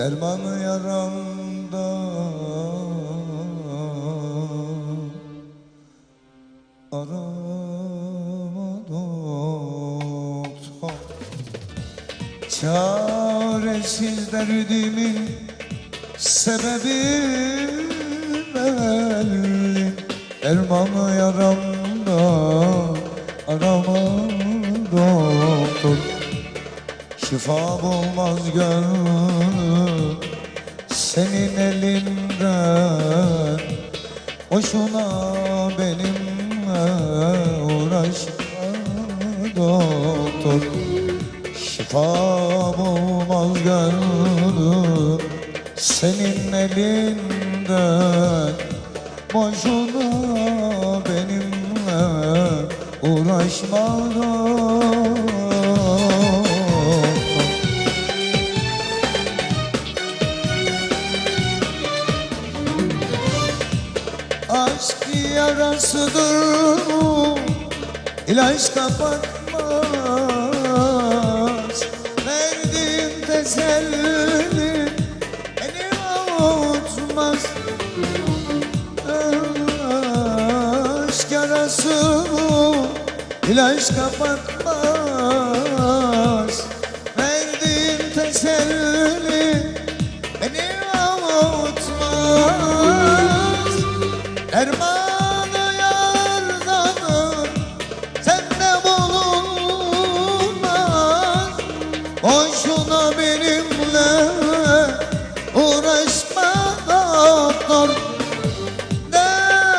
Dermanı yaramda Arama doktor Çaresiz derdimin sebebi belli. Dermanı yaramda Şifa bulmaz gönlüm senin elinden. Boşuna benimle uğraşma doktor. Şifa bulmaz gönlüm senin elinden. Boşuna benimle uğraşma doktor Aşk yarasıdır ilaç kapatmaz. Verdiğin teselli beni avutmaz Aşk yarası ilaç kapatmaz Boşuna benimle uğraşma doktor Dermanım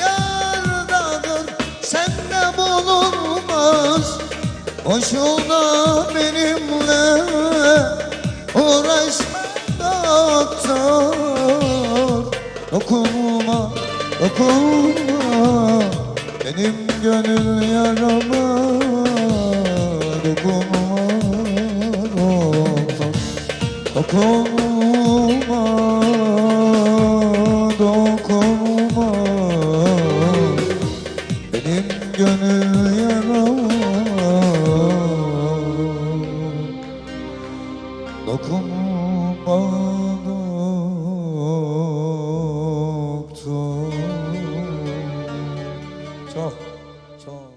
yardanır sende bulunmaz. Boşuna benimle uğraşma doktor. Dokunma, dokunma Benim gönül yarama dokunma dokunma benim gönül yaram dokunma doktor çok çok